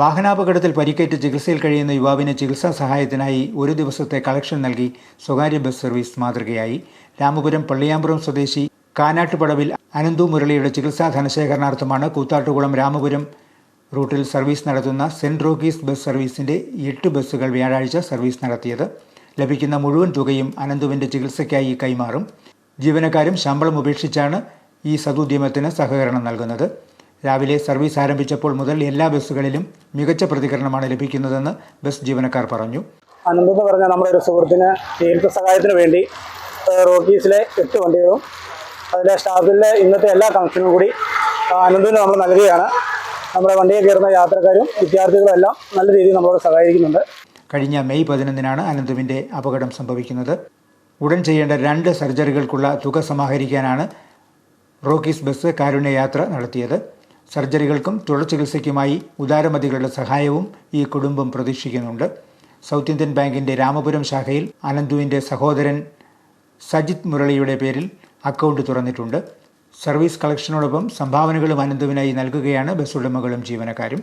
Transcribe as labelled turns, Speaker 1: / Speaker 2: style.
Speaker 1: വാഹനാപകടത്തിൽ പരിക്കേറ്റ് ചികിത്സയിൽ കഴിയുന്ന യുവാവിന് ചികിത്സാ സഹായത്തിനായി ഒരു ദിവസത്തെ കളക്ഷൻ നൽകി സ്വകാര്യ ബസ് സർവീസ് മാതൃകയായി. രാമപുരം പള്ളിയാമ്പുറം സ്വദേശി കാനാട്ടുപടവിൽ അനന്തു മുരളിയുടെ ചികിത്സാ ധനശേഖരണാർത്ഥമാണ് കൂത്താട്ടുകുളം രാമപുരം റൂട്ടിൽ സർവീസ് നടത്തുന്ന സെന്റ് റോക്കീസ് ബസ് സർവീസിന്റെ എട്ട് ബസ്സുകൾ വ്യാഴാഴ്ച സർവീസ് നടത്തിയത്. ലഭിക്കുന്ന മുഴുവൻ തുകയും അനന്തുവിന്റെ ചികിത്സയ്ക്കായി കൈമാറും. ജീവനക്കാരും ശമ്പളം ഉപേക്ഷിച്ചാണ് ഈ സതുദ്യമത്തിന് സഹകരണം നൽകുന്നത്. രാവിലെ സർവീസ് ആരംഭിച്ചപ്പോൾ മുതൽ എല്ലാ ബസ്സുകളിലും മികച്ച പ്രതികരണമാണ് ലഭിക്കുന്നതെന്ന് ബസ് ജീവനക്കാർ പറഞ്ഞു.
Speaker 2: അനന്ത് എന്ന് പറഞ്ഞ നമ്മുടെ ഒരു സുഹൃത്തിന് ചികിത്സ സഹായത്തിന് വേണ്ടി റോക്കീസിലെ എട്ട് വണ്ടികളും അതിലെ സ്റ്റാഫിലെ ഇന്നത്തെ എല്ലാ കണക്ഷനും കൂടി അനന്തിന് അനന്തുവിന് നമ്മൾ നൽകുകയാണ്. നമ്മുടെ വണ്ടിയിൽ കയറുന്ന യാത്രക്കാരും വിദ്യാർത്ഥികളും എല്ലാം നല്ല രീതിയിൽ നമ്മളോട് സഹായിക്കുന്നുണ്ട്
Speaker 1: കഴിഞ്ഞ മെയ് പതിനൊന്നിനാണ് അനന്തുവിന്റെ അപകടം സംഭവിക്കുന്നത്. ഉടൻ ചെയ്യേണ്ട രണ്ട് സർജറികൾക്കുള്ള തുക സമാഹരിക്കാനാണ് റോക്കീസ് ബസ് കാരുണ്യ യാത്ര നടത്തിയത്. സർജറികൾക്കും തുടർ ചികിത്സയ്ക്കുമായി ഉദാരമതികളുടെ സഹായവും ഈ കുടുംബം പ്രതീക്ഷിക്കുന്നുണ്ട്. സൗത്ത് ഇന്ത്യൻ ബാങ്കിന്റെ രാമപുരം ശാഖയിൽ അനന്തുവിന്റെ സഹോദരൻ സജിത് മുരളിയുടെ പേരിൽ അക്കൗണ്ട് തുറന്നിട്ടുണ്ട്. സർവീസ് കളക്ഷനോടൊപ്പം സംഭാവനകളും അനന്തുവിനായി നൽകുകയാണ് ബസ് ഉടമകളും ജീവനക്കാരും.